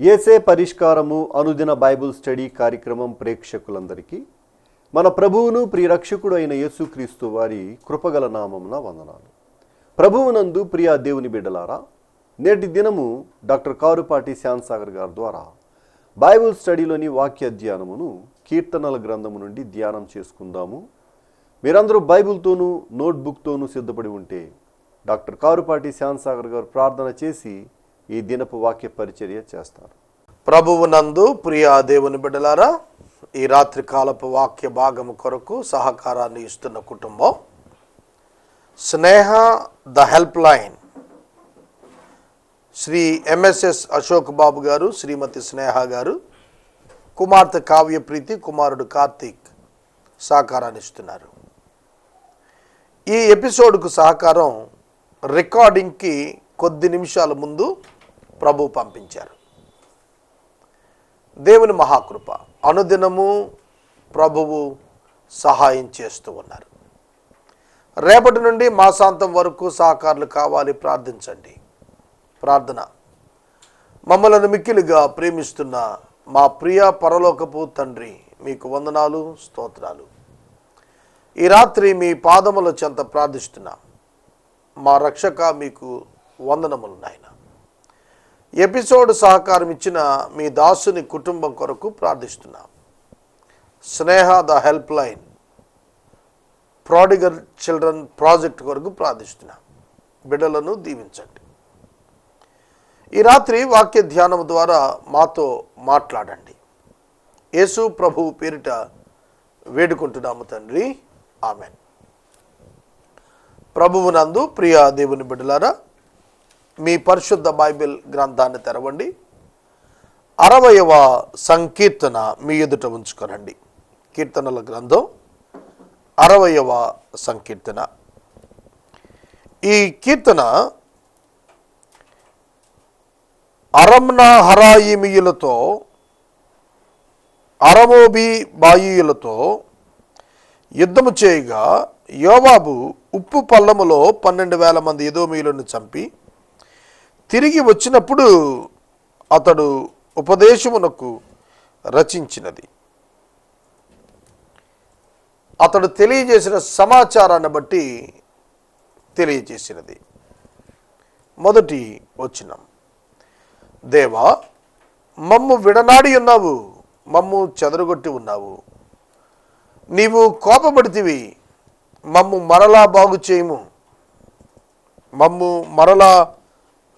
ఏసే పరిష్కారము అనుదిన Bible study కార్యక్రమం ప్రేక్షకులందరికీ మన ప్రభువును ప్రియరక్షకుడు అయిన యేసుక్రీస్తు వారి కృపగల నామమున వందనాలు. ప్రభువునందు ప్రియా దేవుని బిడ్డలారా నేటి దినము డాక్టర్ కారుపాటి శ్యాన్సాగర్ గారి ద్వారా బైబుల్ స్టడీలోని వాక్య ధ్యానమును కీర్తనల గ్రంథము నుండి ధ్యానం చేసుకుందాము. మీరందరూ బైబిల్తోనూ నోట్బుక్తోనూ సిద్ధపడి ఉంటే డాక్టర్ కారుపాటి శ్యాన్సాగర్ గారు ప్రార్థన చేసి ఈ దినపు వాక్య పరిచర్య చేస్తారు. ప్రభువు నందు ప్రియా దేవుని బిడ్డలారా ఈ రాత్రి కాలపు వాక్య భాగము కొరకు సహకారాన్ని ఇస్తున్న కుటుంబం Sneha the helpline Shri MSS Ashok Babu garu Shrimati Sneha గారు కుమార్తె కావ్యప్రీతి కుమారుడు కార్తీక్ సహకారాన్ని ఇస్తున్నారు. ఈ ఎపిసోడ్కు సహకారం రికార్డింగ్కి కొద్ది నిమిషాల ముందు ప్రభు పంపించారు. దేవుని మహాకృప అనుదినము ప్రభువు సహాయం చేస్తూ ఉన్నారు. రేపటి నుండి మాసాంతం వరకు సహకారులు కావాలి ప్రార్థించండి. ప్రార్థన. మమ్మలను మిక్కిలుగా ప్రేమిస్తున్న మా ప్రియ పరలోకపు తండ్రి మీకు వందనాలు స్తోత్రాలు. ఈ రాత్రి మీ పాదముల చెంత ప్రార్థిస్తున్నాం. మా రక్షక మీకు వందనములు నాయన. ఎపిసోడ్ సహకారం ఇచ్చిన మీ దాసుని కుటుంబం కొరకు ప్రార్థిస్తున్నాం. Sneha the helpline prodigal children project కొరకు ప్రార్థిస్తున్నాం. బిడ్డలను దీవించండి. ఈ రాత్రి వాక్య ధ్యానం ద్వారా మాతో మాట్లాడండి. యేసు ప్రభువు పేరిట వేడుకుంటున్నాము తండ్రి. ఆమెన్. ప్రభువునందు ప్రియ దేవుని బిడ్డలారా మీ పరిశుద్ధ బైబిల్ గ్రంథాన్ని తెరవండి. అరవయవ సంకీర్తన మీ ఎదుట ఉంచుకోనండి. కీర్తనల గ్రంథం అరవయవ సంకీర్తన. ఈ కీర్తన అరమ్న హరాయిమియులతో అరమోబి బాయియులతో యుద్ధము చేయగా యోవాబు ఉప్పు పల్లములో పన్నెండు వేల మంది ఎదోమీయులను చంపి తిరిగి వచ్చినప్పుడు అతడు ఉపదేశమునకు రచించినది. అతడు తెలియజేసిన సమాచారాన్ని బట్టి తెలియజేసినది. మొదటి వచ్చినం దేవా మమ్ము విడనాడి ఉన్నావు మమ్ము చెదరగొట్టి ఉన్నావు. నీవు కోపపడితివి మమ్ము మరలా బాగు చేయము మమ్ము మరలా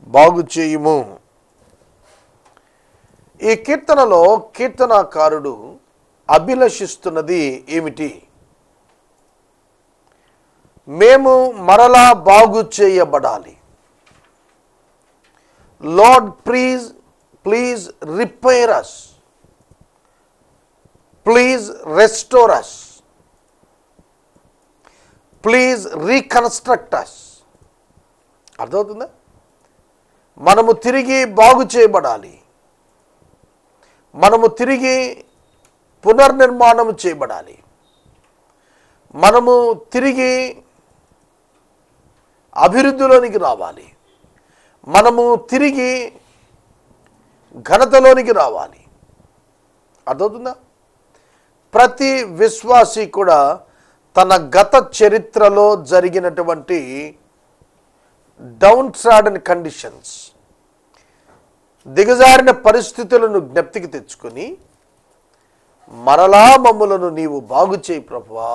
బాగు చేయుము ఈ కీర్తనలో కీర్తనాకారుడు అభిలషిస్తున్నది ఏమిటి? మేము మరలా బాగు చేయబడాలి lord please please repair us please restore us please reconstruct us అర్థమవుతుందా? మనము తిరిగి బాగు చేయబడాలి. మనము తిరిగి పునర్నిర్మాణం చేయబడాలి. మనము తిరిగి అభివృద్ధిలోనికి రావాలి. మనము తిరిగి ఘనతలోనికి రావాలి. అర్థవుతుందా ప్రతి విశ్వాసి కూడా తన గత చరిత్రలో జరిగినటువంటి డౌన్ ట్రాడన్ కండిషన్స్ దిగజారిన పరిస్థితులను జ్ఞప్తికి తెచ్చుకొని మరలా మమ్ములను నీవు బాగు చేయి ప్రభువా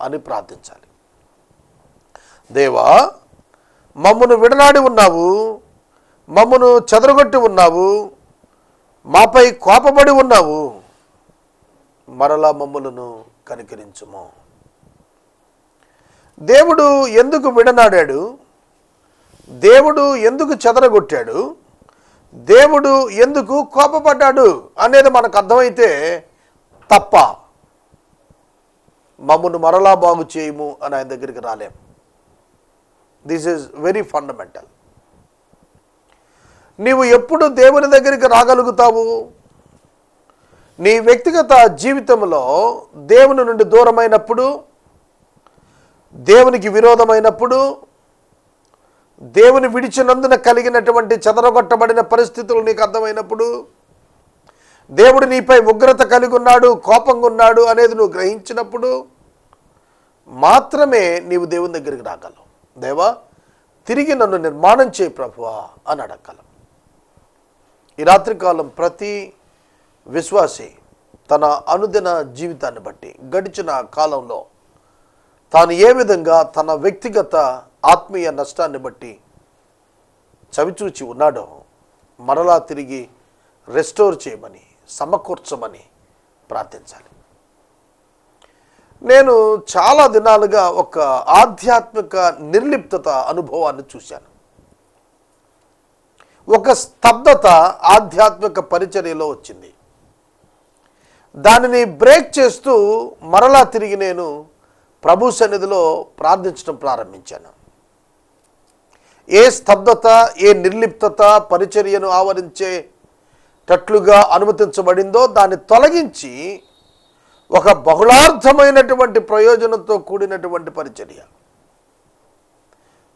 అని ప్రార్థించాలి. దేవా మమ్మను విడనాడి ఉన్నావు మమ్మను చెదరగొట్టి ఉన్నావు మాపై కోపపడి ఉన్నావు మరలా మమ్ములను కనికరించుము. దేవుడు ఎందుకు విడనాడాడు? దేవుడు ఎందుకు చెదరగొట్టాడు? దేవుడు ఎందుకు కోపపడ్డాడు అనేది మనకు అర్థమైతే తప్ప మమ్మను మరలా బాగు చేయము అని ఆయన దగ్గరికి రాలేం. దిస్ ఈజ్ వెరీ ఫండమెంటల్ నీవు ఎప్పుడు దేవుని దగ్గరికి రాగలుగుతావు? నీ వ్యక్తిగత జీవితంలో దేవుని నుండి దూరమైనప్పుడు దేవునికి విరోధమైనప్పుడు దేవుని విడిచినందున కలిగినటువంటి చెదరగొట్టబడిన పరిస్థితులు నీకు అర్థమైనప్పుడు దేవుడు నీపై ఉగ్రత కలిగి ఉన్నాడు కోపంగా ఉన్నాడు అనేది నువ్వు గ్రహించినప్పుడు మాత్రమే నీవు దేవుని దగ్గరికి రాగలవు. దేవా తిరిగి నన్ను నిర్మాణం చేయి ప్రభువా అని అడగలం ఈ రాత్రికాలం ప్రతి విశ్వాసి తన అనుదిన జీవితాన్ని బట్టి గడిచిన కాలంలో తాను ఏ విధంగా తన వ్యక్తిగత ఆత్మీయ నష్టాన్ని బట్టి చవిచూచి ఉన్నాడో మరలా తిరిగి రెస్టోర్ చేయమని సమకూర్చమని ప్రార్థించాలి. నేను చాలా దినాలుగా ఒక ఆధ్యాత్మిక నిర్లిప్తత అనుభవాన్ని చూశాను. ఒక స్తబ్దత ఆధ్యాత్మిక పరిచర్యలో వచ్చింది. దానిని బ్రేక్ చేస్తూ మరలా తిరిగి నేను ప్రభు సన్నిధిలో ప్రార్థించడం ప్రారంభించాను. ఏ స్తబ్దత ఏ నిర్లిప్తత పరిచర్యను ఆవరించేటట్లుగా అనుమతించబడిందో దాన్ని తొలగించి ఒక బహుళార్థమైనటువంటి ప్రయోజనంతో కూడినటువంటి పరిచర్య.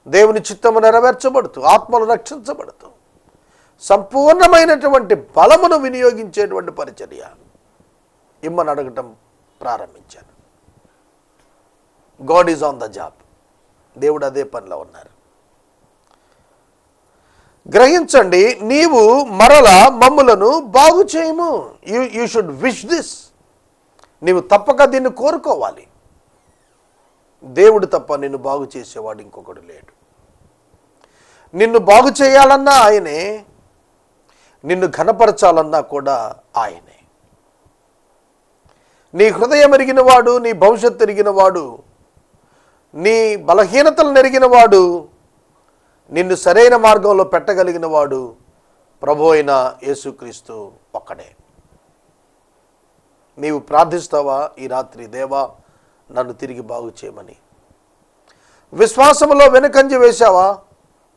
దేవుని చిత్తము నెరవేర్చబడుతూ ఆత్మలు రక్షించబడుతూ సంపూర్ణమైనటువంటి బలమును వినియోగించేటువంటి పరిచర్య ఇమ్మని అడగటం ప్రారంభించాను. God is on the job దేవుడు అదే పనిలో ఉన్నారు. గ్రహించండి నీవు మరల మమ్ములను బాగు చేయము. You you should wish this నీవు తప్పక దీన్ని కోరుకోవాలి. దేవుడు తప్ప నిన్ను బాగు చేసేవాడు ఇంకొకడు లేడు. నిన్ను బాగు చేయాలన్నా ఆయనే నిన్ను ఘనపరచాలన్నా కూడా ఆయనే. నీ హృదయం ఎరిగిన వాడు నీ భవిష్యత్తు ఎరిగిన వాడు నీ బలహీనతలు నెరిగినవాడు నిన్ను సరైన మార్గంలో పెట్టగలిగిన వాడు ప్రభు అయిన యేసుక్రీస్తు ఒక్కడే. నీవు ప్రార్థిస్తావా? ఈ రాత్రి దేవా నన్ను తిరిగి బాగు చేయమని. విశ్వాసములో వెనుకంజ వేశావా?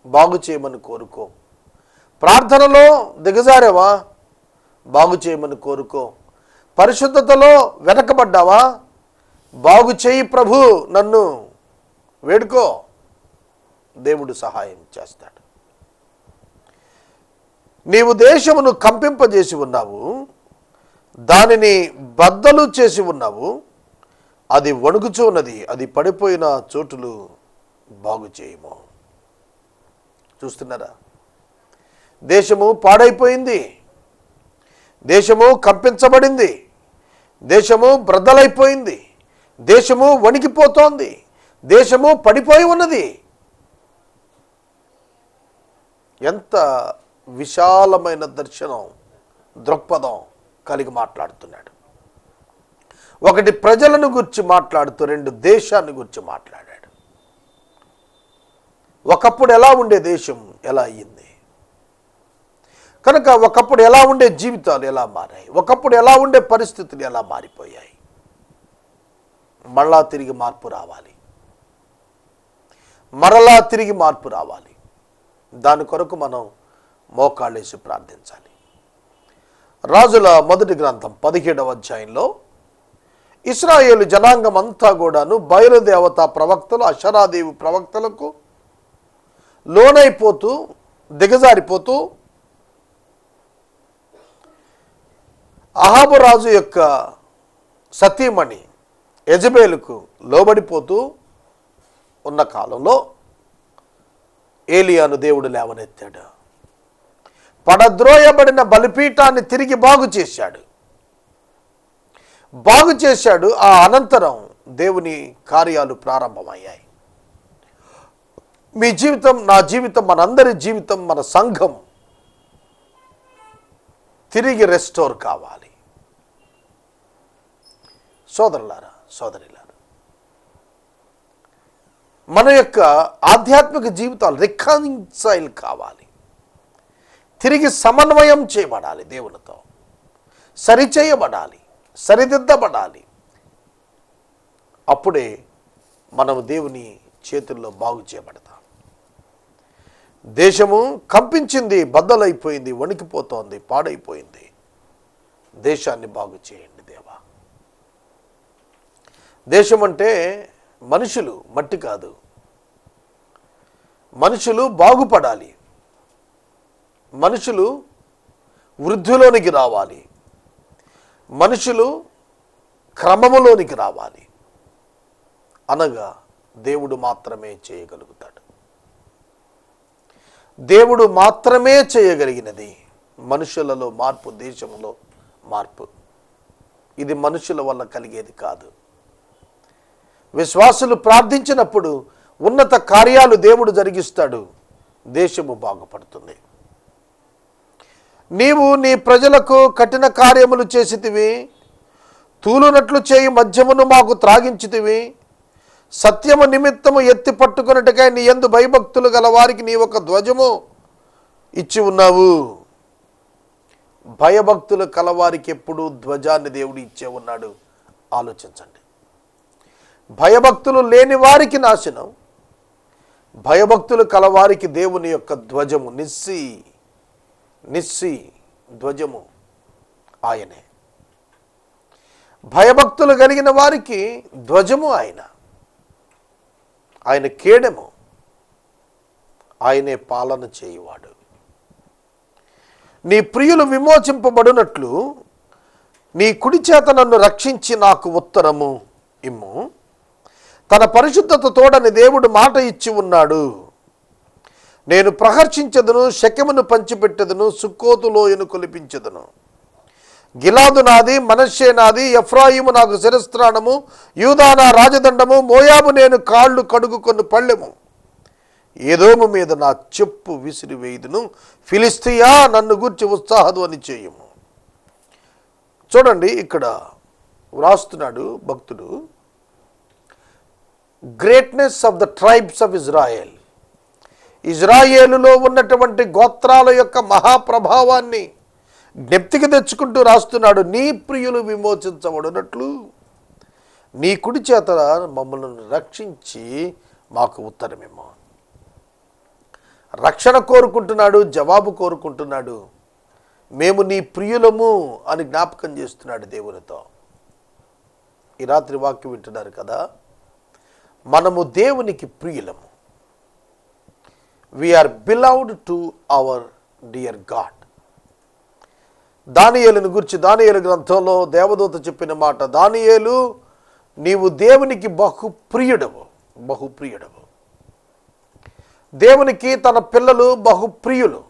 బాగు చేయమని కోరుకో. ప్రార్థనలో దిగజారావా? బాగు చేయమని కోరుకో. పరిశుద్ధతలో వెనకబడ్డావా? బాగు చేయి ప్రభు నన్ను. వేడుకో. దేవుడు సహాయం చేస్తాడు. నీవు దేశమును కంపింపజేసి ఉన్నావు దానిని బద్దలు చేసి ఉన్నావు అది వణుకుచూ ఉన్నది అది పడిపోయిన చోటులు బాగు చేయము. చూస్తున్నారా? దేశము పాడైపోయింది దేశము కంపించబడింది దేశము బ్రద్దలైపోయింది దేశము వణికిపోతోంది దేశము పడిపోయి ఉన్నది ఎంత విశాలమైన దర్శనం దృక్పథం కలిగి మాట్లాడుతున్నాడు. ఒకటి ప్రజలను గురించి మాట్లాడుతూ రెండు దేశాన్ని గురించి మాట్లాడాడు. ఒకప్పుడు ఎలా ఉండే దేశం ఎలా అయ్యింది? కనుక ఒకప్పుడు ఎలా ఉండే జీవితాలు ఎలా మారాయి? ఒకప్పుడు ఎలా ఉండే పరిస్థితులు ఎలా మారిపోయాయి? మళ్ళా తిరిగి మార్పు రావాలి. మరలా తిరిగి మార్పు రావాలి. దాని కొరకు మనం మోకాళ్ళేసి ప్రార్థించాలి. రాజుల మొదటి గ్రంథం పదిహేడవ అధ్యాయంలో ఇస్రాయేలు జనాంగం అంతా కూడాను బయలుదేవత ప్రవక్తలు అషరాదేవి ప్రవక్తలకు లోనైపోతూ దిగజారిపోతూ అహాబు రాజు యొక్క సతీమణి యజబేలుకు లోబడిపోతూ ఉన్న కాలంలో ఏలియాను దేవుడు లేవనెత్తాడు. పడద్రోయబడిన బలిపీఠాన్ని తిరిగి బాగు చేశాడు. బాగు చేశాడు ఆ అనంతరం దేవుని కార్యాలు ప్రారంభమయ్యాయి. మీ జీవితం నా జీవితం మనందరి జీవితం మన సంఘం తిరిగి రెస్టోర్ కావాలి. సోదరులారా సోదరి మన యొక్క ఆధ్యాత్మిక జీవితాలు రికన్సైల్ కావాలి. తిరిగి సమన్వయం చేయబడాలి దేవునితో. సరిచేయబడాలి సరిదిద్దబడాలి. అప్పుడే మనము దేవుని చేతుల్లో బాగు చేయబడతాం. దేశము కంపించింది బద్దలైపోయింది వణికిపోతోంది పాడైపోయింది. దేశాన్ని బాగు చేయండి దేవా. దేశం అంటే మనుషులు మట్టి కాదు. మనుషులు బాగుపడాలి. మనుషులు వృద్ధిలోనికి రావాలి. మనుషులు క్రమములోనికి రావాలి. అనగా దేవుడు మాత్రమే చేయగలుగుతాడు. దేవుడు మాత్రమే చేయగలిగినది మనుషులలో మార్పు దేశంలో మార్పు. ఇది మనుషుల వల్ల కలిగేది కాదు. విశ్వాసులు ప్రార్థించినప్పుడు ఉన్నత కార్యాలు దేవుడు జరిగిస్తాడు. దేశము బాగుపడుతుంది. నీవు నీ ప్రజలకు కఠిన కార్యములు చేసితివి. తూలునట్లు చేయి మద్యమును మాకు త్రాగించితివి. సత్యము నిమిత్తము ఎత్తి పట్టుకున్నట్టుగా నీ ఎందు భయభక్తులు గల వారికి నీ ఒక ధ్వజము ఇచ్చి ఉన్నావు. భయభక్తులు కలవారికి ఎప్పుడు ధ్వజాన్ని దేవుడు ఇచ్చే ఉన్నాడు. ఆలోచించండి. భయభక్తులు లేని వారికి నాశనం. భయభక్తులు కలవారికి దేవుని యొక్క ధ్వజము నిస్సి నిస్సి ధ్వజము ఆయనే. భయభక్తులు కలిగిన వారికి ధ్వజము ఆయన. ఆయన కేడెము. ఆయనే పాలన చేయువాడు. నీ ప్రియులు విమోచింపబడినట్లు నీ కుడి చేత నన్ను రక్షించి నాకు ఉత్తరము ఇమ్ము. తన పరిశుద్ధత తోడని దేవుడు మాట ఇచ్చి ఉన్నాడు. నేను ప్రహర్షించదును శక్యమును పంచిపెట్టెదను సుక్కోతులోయను కొలిపించదును. గిలాదు నాది మనషే నాది ఎఫ్రాయిము నాకు శిరస్త్రాణము యూదానా రాజదండము మోయాబు నేను కాళ్ళు కడుగుకొని పళ్ళెము. ఏదోము మీద నా చెప్పు విసిరి వేయుదును ఫిలిస్తియా నన్ను గూర్చి అని చేయము. చూడండి ఇక్కడ వ్రాస్తున్నాడు భక్తుడు. Greatness of the tribes of Israel ఇజ్రాయేలులో ఉన్నటువంటి గోత్రాల యొక్క మహాప్రభావాన్ని జ్ఞప్తికి తెచ్చుకుంటూ రాస్తున్నాడు. నీ ప్రియులు విమోచించబడినట్లు. నీ కుడి చేత మమ్మల్ని రక్షించి మాకు ఉత్తరమేమో రక్షణ కోరుకుంటున్నాడు జవాబు కోరుకుంటున్నాడు. మేము నీ ప్రియులము అని జ్ఞాపకం చేస్తున్నాడు దేవునితో. ఈ రాత్రి వాక్యం వింటున్నారు కదా? మనము దేవునికి ప్రియులము. We are beloved to our dear God దానియేలుని గురించి దానియేలు గ్రంథంలో దేవదూత చెప్పిన మాట దానియేలు నీవు దేవునికి బహుప్రియుడవు బహుప్రియుడవు. దేవునికి తన పిల్లలు బహుప్రియులు.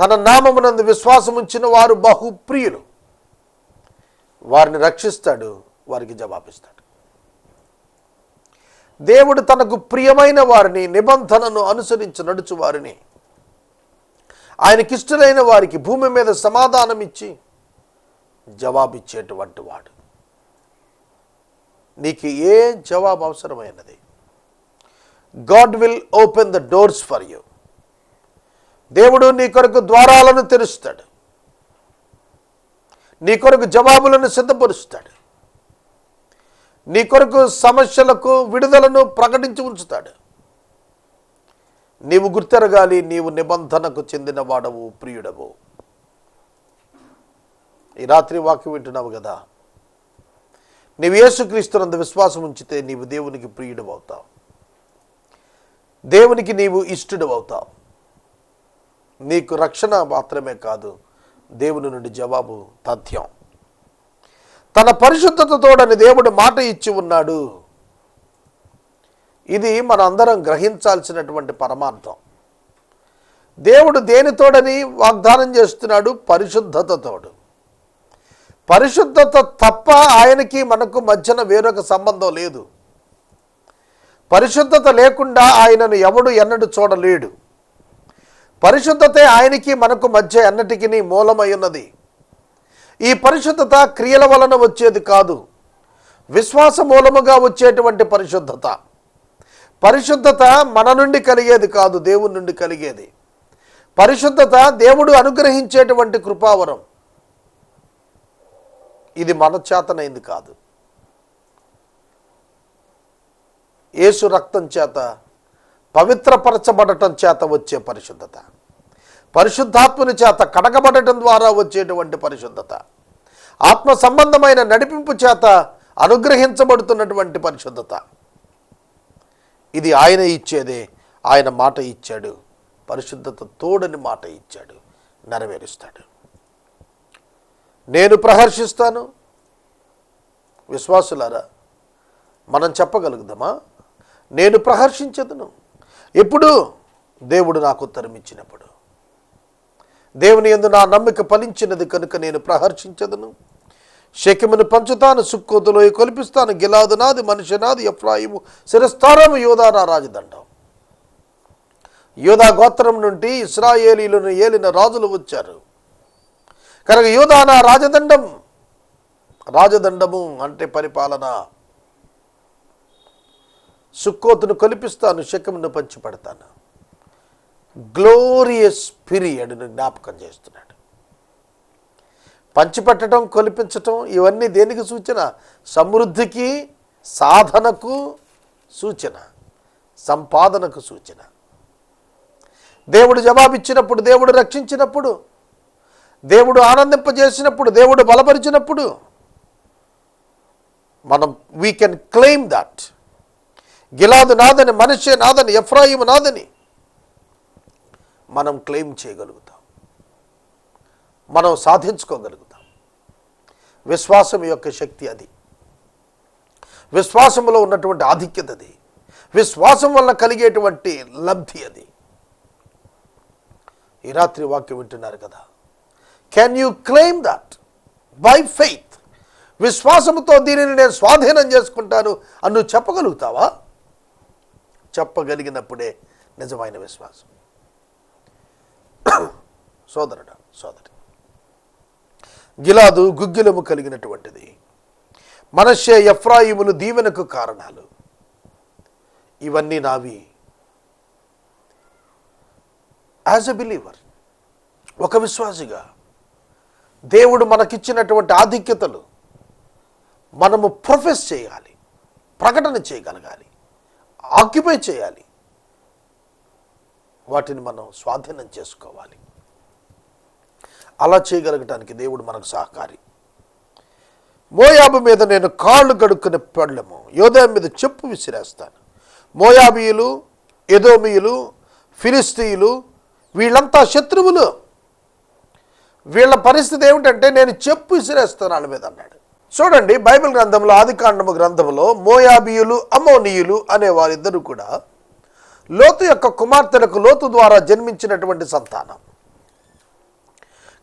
తన నామమునందు విశ్వాసం ఉంచిన వారు బహుప్రియులు. వారిని రక్షిస్తాడు వారికి జవాబిస్తాడు. దేవుడు తనకు ప్రియమైన వారిని నిబంధనను అనుసరించి నడుచు వారిని ఆయనకిష్టలైన వారికి భూమి మీద సమాధానం ఇచ్చి జవాబిచ్చేటువంటి వాడు. నీకు ఏ జవాబు అవసరమైనది. God will open the doors for you. దేవుడు నీ కొరకు ద్వారాలను తెరుస్తాడు. నీ కొరకు జవాబులను సిద్ధపరుస్తాడు. నీ కొరకు సమస్యలకు విడుదలను ప్రకటించి ఉంచుతాడు. నీవు గుర్తెరగాలి నీవు నిబంధనకు చెందిన వాడవు ప్రియుడవు. ఈ రాత్రి వాక్యం వింటున్నావు కదా. నీవు యేసుక్రీస్తునందు విశ్వాసం ఉంచితే నీవు దేవునికి ప్రియుడు అవుతావు. దేవునికి నీవు ఇష్టడు అవుతావు. నీకు రక్షణ మాత్రమే కాదు దేవుని నుండి జవాబు తథ్యం. తన పరిశుద్ధతతోడని దేవుడు మాట ఇచ్చి ఉన్నాడు. ఇది మన అందరం గ్రహించాల్సినటువంటి పరమార్థం. దేవుడు దేనితోడని వాగ్దానం చేస్తున్నాడు? పరిశుద్ధతతోడు పరిశుద్ధత తప్ప ఆయనకి మనకు మధ్యన వేరొక సంబంధం లేదు. పరిశుద్ధత లేకుండా ఆయనను ఎవడు ఎన్నడు చూడలేడు. పరిశుద్ధతే ఆయనకి మనకు మధ్య ఎన్నటికి మూలమై ఉన్నది. ఈ పరిశుద్ధత క్రియల వలన వచ్చేది కాదు. విశ్వాస మూలముగా వచ్చేటువంటి పరిశుద్ధత. పరిశుద్ధత మన నుండి కలిగేది కాదు దేవుని నుండి కలిగేది. పరిశుద్ధత దేవుడు అనుగ్రహించేటువంటి కృపావరం. ఇది మన చేతనైంది కాదు. యేసు రక్తం చేత పవిత్రపరచబడటం చేత వచ్చే పరిశుద్ధత. పరిశుద్ధాత్మని చేత కడగబడటం ద్వారా వచ్చేటువంటి పరిశుద్ధత. ఆత్మ సంబంధమైన నడిపింపు చేత అనుగ్రహించబడుతున్నటువంటి పరిశుద్ధత. ఇది ఆయన ఇచ్చేదే ఆయన మాట ఇచ్చాడు. పరిశుద్ధత తోడని మాట ఇచ్చాడు. నెరవేరుస్తాడు. నేను ప్రహర్షిస్తాను. విశ్వాసులారా మనం చెప్పగలుగుదామా? నేను ప్రహర్షించదును. ఎప్పుడు దేవుడు నాకు ఉత్తరం ఇచ్చినప్పుడు. దేవుని యందు నా నమ్మిక ఫలించినది కనుక నేను ప్రహర్షించదును. శక్యమును పంచుతాను సుక్కోతులో కొలిపిస్తాను గిలాదు నాది మనిషి నాది ఎఫ్రాయిము శిరస్థానము యోధా నా రాజదండం. యోధా గోత్రం నుండి ఇస్రాయేలీలను ఏలిన రాజులు వచ్చారు. కనుక యోధా నా రాజదండం రాజదండము అంటే పరిపాలన. సుక్కోతును కొలిపిస్తాను శకమును పంచిపెడతాను. గ్లోరియస్ పీరియడ్ను జ్ఞాపకం చేస్తున్నాడు. పంచిపెట్టడం కొలిపించటం ఇవన్నీ దేనికి సూచన? సమృద్ధికి సాధనకు సూచన. సంపాదనకు సూచన. దేవుడు జవాబిచ్చినప్పుడు దేవుడు రక్షించినప్పుడు దేవుడు ఆనందింపజేసినప్పుడు దేవుడు బలపరిచినప్పుడు మనం we can claim that Gilead నాదని మనిషే నాదని ఎఫ్రాయిము నాదని మనం క్లెయిమ్ చేయగలుగుతాం. మనం సాధించుకోగలుగుతాం. విశ్వాసం యొక్క శక్తి అది. విశ్వాసంలో ఉన్నటువంటి ఆధిక్యత అది. విశ్వాసం వల్ల కలిగేటువంటి లబ్ధి అది. ఈ రాత్రి వాక్యం వింటున్నారు కదా. Can you claim that by faith విశ్వాసంతో దీనిని నేను స్వాధీనం చేసుకుంటాను అని నువ్వు చెప్పగలుగుతావా? చెప్పగలిగినప్పుడే నిజమైన విశ్వాసం. సోదరుడు సోదరి. గిలాదు గుగ్గిలము కలిగినటువంటిది. మనషే ఎఫ్రాయిములు దీవెనకు కారణాలు. ఇవన్నీ నావి. యాజ్ ఎ బిలీవర్ ఒక విశ్వాసిగా దేవుడు మనకిచ్చినటువంటి ఆధిక్యతలు మనము ప్రొఫెస్ చేయాలి ప్రకటన చేయగలగాలి ఆక్యుపై చేయాలి వాటిని మనం స్వాధీనం చేసుకోవాలి. అలా చేయగలగటానికి దేవుడు మనకు సహకారి. మోయాబు మీద నేను కాళ్ళు గడుక్కునే పళ్ళము యోదయ మీద చెప్పు విసిరేస్తాను. మోయాబీయులు ఎదోమియులు ఫిలిస్తీయులు వీళ్ళంతా శత్రువులు. వీళ్ళ పరిస్థితి ఏమిటంటే నేను చెప్పు విసిరేస్తాను వాళ్ళ మీద అన్నాడు. చూడండి బైబిల్ గ్రంథంలో ఆదికాండము గ్రంథంలో మోయాబీయులు అమోనీయులు అనే వారిద్దరూ కూడా లోతు యొక్క కుమార్తెలకు లోతు ద్వారా జన్మించినటువంటి సంతానం.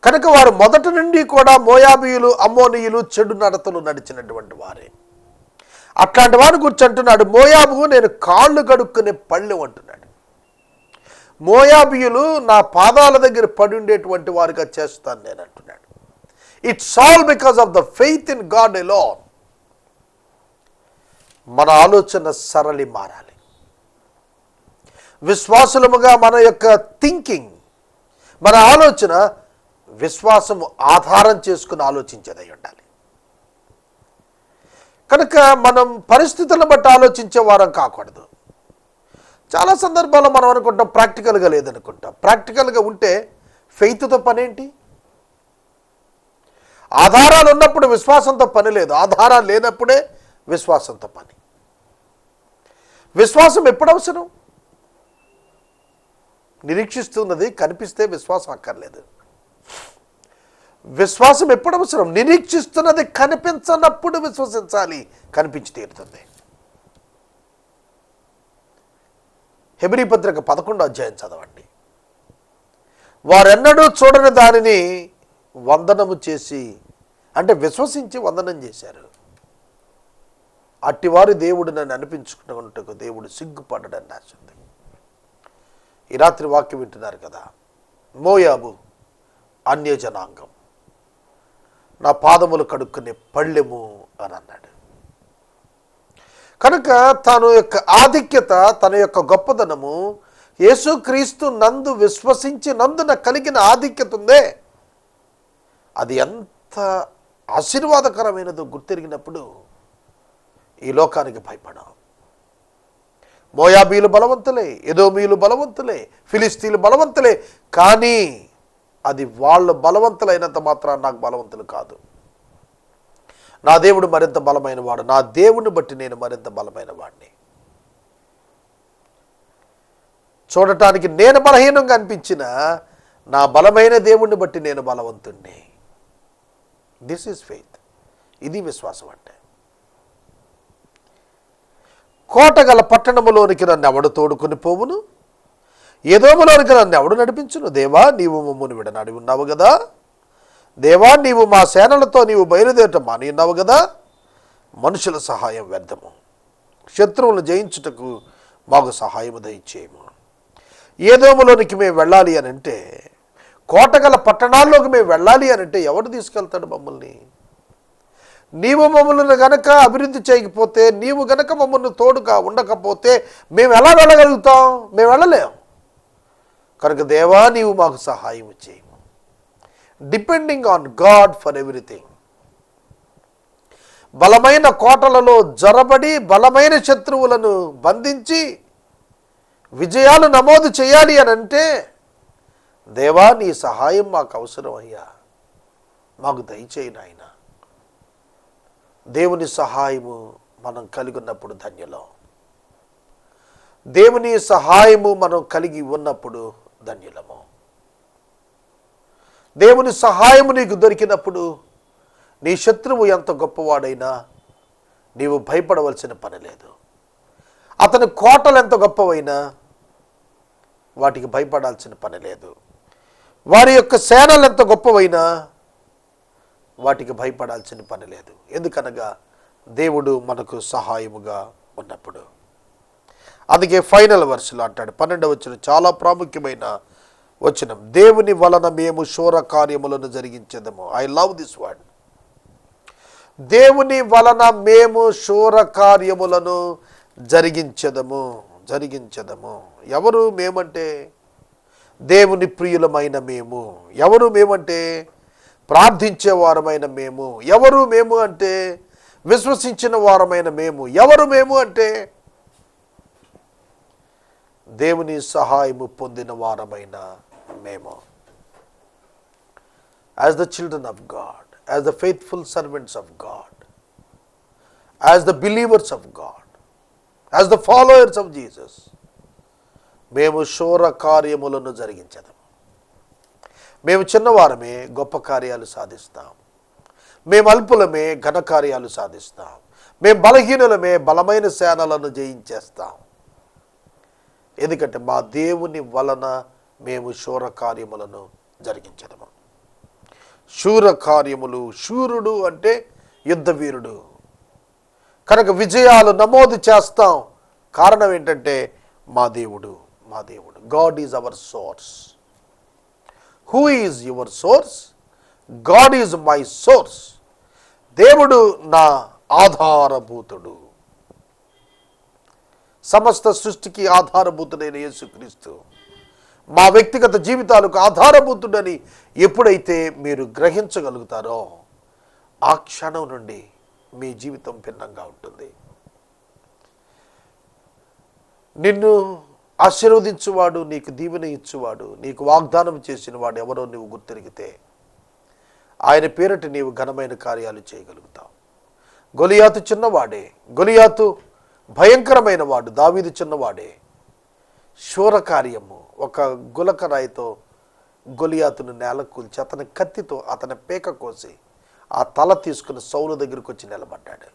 కనుక వారు మొదటి నుండి కూడా మోయాబీయులు అమ్మోనియులు చెడు నడతలు నడిచినటువంటి వారే. అట్లాంటి వారు కూర్చుంటున్నాడు మోయాబు నేను కాళ్ళు గడుక్కునే పళ్ళు అంటున్నాడు. మోయాబీయులు నా పాదాల దగ్గర పడి ఉండేటువంటి వారిగా చేస్తాను నేను అంటున్నాడు. It's all because of the faith in God alone మన ఆలోచన సరళి మారాలి. విశ్వాసులముగా మన యొక్క థింకింగ్ మన ఆలోచన విశ్వాసము ఆధారం చేసుకుని ఆలోచించేదై ఉండాలి. కనుక మనం పరిస్థితులను బట్టి ఆలోచించే వారం కాకూడదు. చాలా సందర్భాల్లో మనం అనుకుంటాం ప్రాక్టికల్గా లేదనుకుంటాం. ప్రాక్టికల్గా ఉంటే ఫెయిత్తో పనేంటి? ఆధారాలు ఉన్నప్పుడు విశ్వాసంతో పని లేదు. ఆధారాలు లేనప్పుడే విశ్వాసంతో పని. విశ్వాసం ఎప్పుడు అవసరం? నిరీక్షిస్తున్నది కనిపిస్తే విశ్వాసం అక్కర్లేదు. విశ్వాసం ఎప్పుడు అవసరం? నిరీక్షిస్తున్నది కనిపించనప్పుడు విశ్వసించాలి. కనిపించి తీరుతుంది. హెబ్రీ పత్రిక పదకొండో అధ్యాయం చదవండి. వారెన్నడూ చూడని దానిని వందనము చేసి అంటే విశ్వసించి వందనం చేశారు. అట్టివారు దేవుడు నన్ను అనిపించుకున్నట్టుకు దేవుడు సిగ్గుపడ్డాడని రాసింది ఈ రాత్రి వాక్యం వింటున్నారు కదా. మోయాబు అన్యజనాంగం. నా పాదములు కడుక్కునే పళ్ళెము అని అన్నాడు. కనుక తన యొక్క ఆధిక్యత తన యొక్క గొప్పదనము యేసుక్రీస్తు నందు విశ్వసించి నందున కలిగిన ఆధిక్యత ఉందే. అది ఎంత ఆశీర్వాదకరమైనదో గుర్తెరిగినప్పుడు ఈ లోకానికి భయపడం మోయాబీలు బలవంతులే ఎదోమీలు బలవంతులే ఫిలిస్తీన్లు బలవంతులే. కానీ అది వాళ్ళు బలవంతులైనంత మాత్రం నాకు బలవంతులు కాదు. నా దేవుడు మరింత బలమైన వాడు నా దేవుడిని బట్టి నేను మరింత బలమైన వాడిని చూడటానికి నేను బలహీనంగా అనిపించిన నా బలమైన దేవుణ్ణి బట్టి నేను బలవంతుణ్ణి. దిస్ ఈజ్ ఫెయిత్ ఇది విశ్వాసం అంటే. కోటగల పట్టణములోనికి నన్ను ఎవడు తోడుకొని పోవును? ఏదోములోనికి నన్ను ఎవడు నడిపించును? దేవా నీవు మమ్మల్ని విడనాడి ఉన్నావు కదా దేవా నీవు మా సేనలతో నీవు బయలుదేరటం మాని ఉన్నావు కదా మనుషుల సహాయం వ్యర్థము. శత్రువులను జయించుటకు మాకు సహాయము దయచేయము. ఏదోములోనికి మేము వెళ్ళాలి అని అంటే కోటగల పట్టణాల్లోకి మేము వెళ్ళాలి అని అంటే ఎవడు తీసుకెళ్తాడు మమ్మల్ని? నీవు మమ్మల్ని గనక అభివృద్ధి చేయకపోతే నీవు గనక మమ్మల్ని తోడుగా ఉండకపోతే మేము ఎలా వెళ్ళగలుగుతాం? మేము వెళ్ళలేం. కనుక దేవా నీవు మాకు సహాయం చేయము. Depending on God for everything బలమైన కోటలలో జొరబడి బలమైన శత్రువులను బంధించి విజయాలు నమోదు చేయాలి అని అంటే దేవా నీ సహాయం మాకు అవసరం అయ్యా మాకు దయచేయి నాయనా. దేవుని సహాయము మనం కలిగి ఉన్నప్పుడు ధన్యులం. దేవుని సహాయము మనం కలిగి ఉన్నప్పుడు ధన్యులము. దేవుని సహాయము నీకు దొరికినప్పుడు నీ శత్రువు ఎంత గొప్పవాడైనా నీవు భయపడవలసిన పని లేదు. అతని కోటలు ఎంత గొప్పవైనా వాటికి భయపడాల్సిన పని లేదు. వారి యొక్క సేనలు ఎంత గొప్పవైనా వాటికి భయపడాల్సిన పని లేదు. ఎందుకనగా దేవుడు మనకు సహాయముగా ఉన్నప్పుడు. అందుకే ఫైనల్ వర్షలో అంటాడు పన్నెండవ వచ్చిన చాలా ప్రాముఖ్యమైన వచనం. దేవుని వలన మేము శూర కార్యములను జరిగించదము. ఐ లవ్ దిస్ వర్డ్ దేవుని వలన మేము శూర కార్యములను జరిగించదము. జరిగించదము. ఎవరు మేమంటే? దేవుని ప్రియులమైన మేము. ఎవరు మేమంటే? ప్రార్థించేవారమైన మేము. ఎవరు మేము అంటే? విశ్వసించిన వారమైన మేము. ఎవరు మేము అంటే? దేవుని సహాయము పొందిన వారమైన మేము. As the children of God as the faithful servants of God as the believers of God as the followers of Jesus మేము శూర కార్యములను జరిగించదాం. మేము చిన్నవారమే గొప్ప కార్యాలు సాధిస్తాం. మేము అల్పులమే ఘనకార్యాలు సాధిస్తాం. మేము బలహీనులమే బలమైన సేనలను జయించేస్తాం. ఎందుకంటే మా దేవుని వలన మేము శూర కార్యములను జరిగించడము శూర కార్యములు శూరుడు అంటే యుద్ధ వీరుడు కనుక విజయాలు నమోదు చేస్తాం. కారణం ఏంటంటే మా దేవుడు మా దేవుడు. God is our source who is your source God is my source దేవుడు నా ఆధారభూతుడు. సమస్త సృష్టికి ఆధారభూతుడైన యేసుక్రీస్తు. మా వ్యక్తిగత జీవితాలకు ఆధారభూతుడని ఎప్పుడైతే మీరు గ్రహించగలుగుతారో ఆ క్షణం నుండి మీ జీవితం భిన్నంగా ఉంటుంది. నిన్ను ఆశీర్వదించువాడు నీకు దీవెన ఇచ్చువాడు నీకు వాగ్దానం చేసిన వాడు ఎవరో నువ్వు గుర్తిరిగితే ఆయన పేరట నీవు ఘనమైన కార్యాలు చేయగలుగుతావు. గొలియాతు చిన్నవాడే గొలియాతు భయంకరమైన వాడు దావీదు చిన్నవాడే. శూర కార్యము ఒక గులక రాయితో గొలియాతును నేల కూల్చి అతని కత్తితో అతని పేక కోసి ఆ తల తీసుకుని సౌలు దగ్గరికి వచ్చి నిలబడ్డాడు.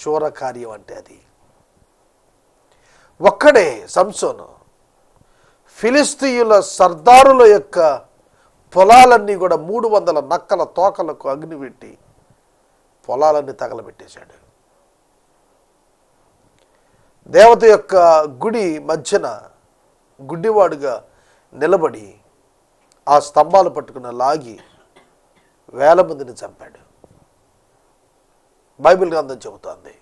శూర కార్యం అంటే అది. ఒక్కడే సంసోను. ఫిలిస్తీయుల సర్దారుల యొక్క పొలాలన్నీ కూడా మూడు వందల నక్కల తోకలకు అగ్ని పెట్టి పొలాలన్నీ తగలబెట్టేశాడు. దేవత యొక్క గుడి మధ్యన గుడ్డివాడుగా నిలబడి ఆ స్తంభాలు పట్టుకున్న లాగి వేల మందిని చంపాడు. బైబిల్ గ్రంథం చెబుతోంది.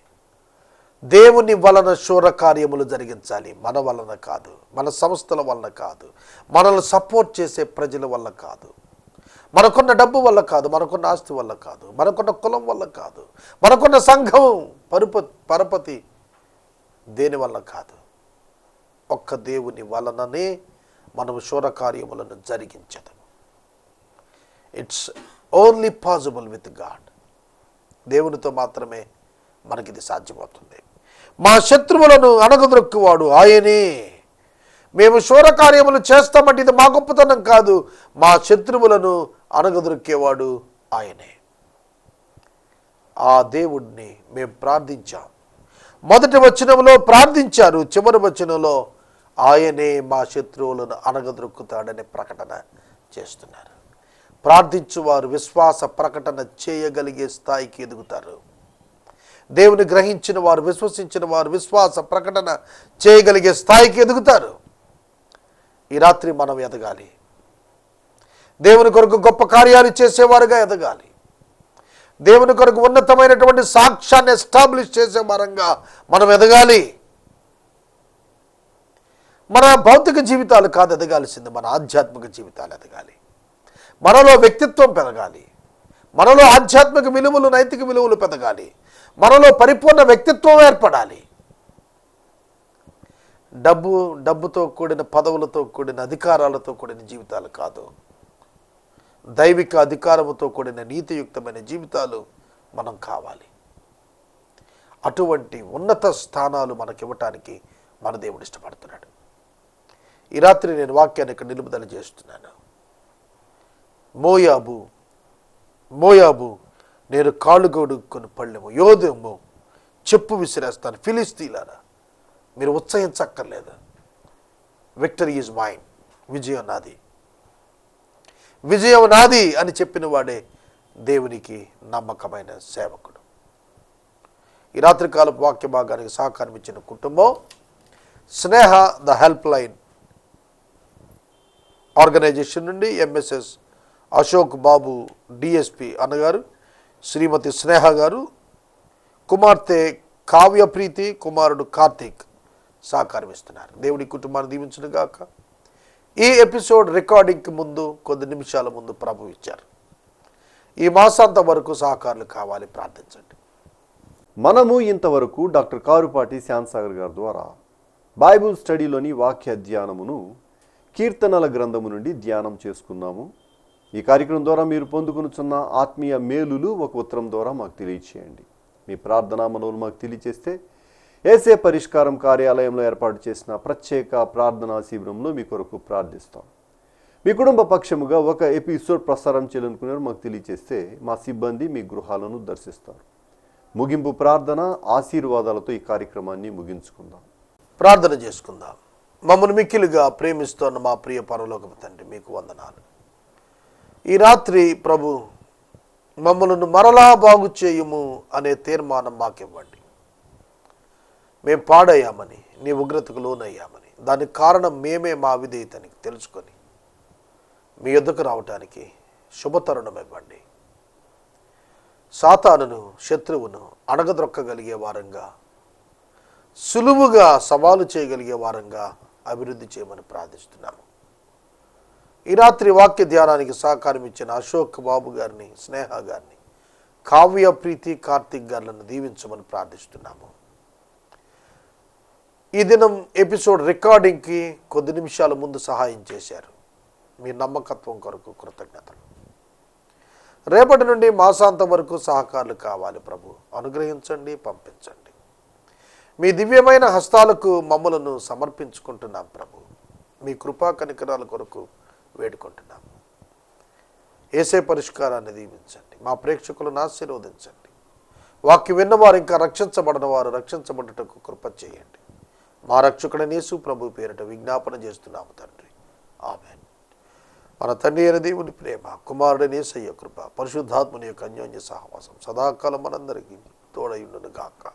దేవుని వలన శూర కార్యములు జరిగించాలి. మన వలన కాదు. మన సంస్థల వలన కాదు. మనల్ని సపోర్ట్ చేసే ప్రజల వల్ల కాదు. మనకున్న డబ్బు వల్ల కాదు. మనకున్న ఆస్తి వల్ల కాదు. మనకున్న కులం వల్ల కాదు. మనకున్న సంఘం పరుప పరపతి దేని వల్ల కాదు? ఒక్క దేవుని వలననే మనము శూర కార్యములను జరిగించదు it's only possible with God దేవునితో మాత్రమే మనకిది సాధ్యమవుతుంది. మా శత్రువులను అణగదొక్కువాడు ఆయనే. మేము శూర కార్యములు చేస్తామంటే ఇది మా గొప్పతనం కాదు మా శత్రువులను అనగదొరికేవాడు ఆయనే. ఆ దేవుడిని మేము ప్రార్థించాం. మొదటి వచనంలో ప్రార్థించారు చివరి వచనంలో ఆయనే మా శత్రువులను అనగదొరుకుతాడనే ప్రకటన చేస్తున్నారు. ప్రార్థించువారు విశ్వాస ప్రకటన చేయగలిగే స్థాయికి ఎదుగుతారు. దేవుని గ్రహించిన వారు విశ్వసించిన వారు విశ్వాస ప్రకటన చేయగలిగే స్థాయికి ఎదుగుతారు. ఈ రాత్రి మనం ఎదగాలి. దేవుని కొరకు గొప్ప కార్యాలు చేసేవారుగా ఎదగాలి. దేవుని కొరకు ఉన్నతమైనటువంటి సాక్ష్యాన్ని ఎస్టాబ్లిష్ చేసే వారంగా మనం ఎదగాలి. మన భౌతిక జీవితాలు కాదు ఎదగాల్సింది మన ఆధ్యాత్మిక జీవితాలు ఎదగాలి. మనలో వ్యక్తిత్వం పెరగాలి. మనలో ఆధ్యాత్మిక విలువలు నైతిక విలువలు పెరగాలి. మనలో పరిపూర్ణ వ్యక్తిత్వం ఏర్పడాలి. డబ్బు డబ్బుతో కూడిన పదవులతో కూడిన అధికారాలతో కూడిన జీవితాలు కాదు. దైవిక అధికారముతో కూడిన నీతియుక్తమైన జీవితాలు మనం కావాలి. అటువంటి ఉన్నత స్థానాలు మనకివ్వటానికి మన దేవుడు ఇష్టపడుతున్నాడు. ఈ రాత్రి నేను వాక్యాన్ని ఇక్కడ నిలుపుదల చేస్తున్నాను. మోయాబు మోయాబు నేను కాళ్ళు గొడుక్కొని పళ్ళెము యోధము చెప్పు విసిరేస్తాను. ఫిలిస్తీలారా మీరు ఉత్సహించక్కర్లేదు. విక్టరీ ఈజ్ మైన్ విజయం నాది. విజయం నాది అని చెప్పిన వాడే దేవునికి నమ్మకమైన సేవకుడు. ఈ రాత్రికాలపు వాక్య భాగానికి సహకారం ఇచ్చిన కుటుంబం Sneha the help line organisation నుండి ఎంఎస్ఎస్ అశోక్ బాబు డిఎస్పి అన్నగారు శ్రీమతి స్నేహ గారు కుమార్తె కావ్య ప్రీతి కుమారుడు కార్తీక్ సహకారం ఇస్తున్నారు. దేవుడి కుటుంబాన్ని దీవించును గాక. ఈ ఎపిసోడ్ రికార్డింగ్కి ముందు కొద్ది నిమిషాల ముందు ప్రభు ఇచ్చారు. ఈ మాసాంతం వరకు సహకారులు కావాలి ప్రార్థించండి. మనము ఇంతవరకు డాక్టర్ కారుపాటి శ్యాంసాగర్ గారి ద్వారా బైబిల్ స్టడీలోని వాక్య ధ్యానమును కీర్తనల గ్రంథము నుండి ధ్యానం చేసుకున్నాము. ఈ కార్యక్రమం ద్వారా మీరు పొందుకునుచున్న ఆత్మీయ మేలులు ఒక ఉత్తరం ద్వారా మాకు తెలియచేయండి. మీ ప్రార్థన మనవులు మాకు తెలియచేస్తే ఏసే పరిష్కారం కార్యాలయంలో ఏర్పాటు చేసిన ప్రత్యేక ప్రార్థనా శిబిరంలో మీ కొరకు ప్రార్థిస్తాం. మీ కుటుంబ పక్షముగా ఒక ఎపిసోడ్ ప్రసారం చేయాలనుకున్నారు మాకు తెలియచేస్తే మా సిబ్బంది మీ గృహాలను దర్శిస్తారు. ముగింపు ప్రార్థన ఆశీర్వాదాలతో ఈ కార్యక్రమాన్ని ముగించుకుందాం. ప్రార్థన చేసుకుందాం. మమ్మల్ని మిక్కిలుగా ప్రేమిస్తున్న మా ప్రియ పరలోకపు తండ్రి మీకు వందనాలు. ఈ రాత్రి ప్రభు మమ్మలను మరలా బాగు చేయుము అనే తీర్మానం మాకివ్వండి. మేము పాడయ్యామని నీ ఉగ్రతకు లోనయ్యామని. దానికి కారణం మేమే మా విధేయతనికి తెలుసుకొని మీ యొద్దకు రావటానికి శుభతరుణం ఇవ్వండి. సాతానును శత్రువును అణగద్రొక్కగలిగే వారంగా సులువుగా సవాలు చేయగలిగే వారంగా అభివృద్ధి చేయమని ప్రార్థిస్తున్నాము. ఈ రాత్రి వాక్య ధ్యానానికి సహకారం ఇచ్చిన అశోక్ బాబు గారిని స్నేహ గారిని కావ్య ప్రీతి కార్తిక్ గారులను దీవించమని ప్రార్థిస్తున్నాము. ఈ దినం ఎపిసోడ్ రికార్డింగ్కి కొద్ది నిమిషాల ముందు సహాయం చేశారు. మీ నమ్మకత్వం కొరకు కృతజ్ఞతలు. రేపటి నుండి మాసాంతం వరకు సహకారులు కావాలి ప్రభు. అనుగ్రహించండి పంపించండి. మీ దివ్యమైన హస్తాలకు మమ్మలను సమర్పించుకుంటున్నాం ప్రభు. మీ కృపా కనికరాల కొరకు వేడుకుంటున్నాము. ఏసే పరిష్కారాన్ని దీవించండి. మా ప్రేక్షకులను ఆశీర్వదించండి. వాక్య విన్నవారు ఇంకా రక్షించబడిన వారు రక్షించబడుటకు కృప చేయండి. మా రక్షకుడ నేసు ప్రభు పేరిట విజ్ఞాపన చేస్తున్నాము తండ్రి. ఆమె మన తండ్రి అయిన దేవుని ప్రేమ కుమారుడు నేసయ్య కృప పరిశుద్ధాత్మని యొక్క అన్యోన్య సహవాసం సదాకాలం మనందరికీ తోడయుండును గాక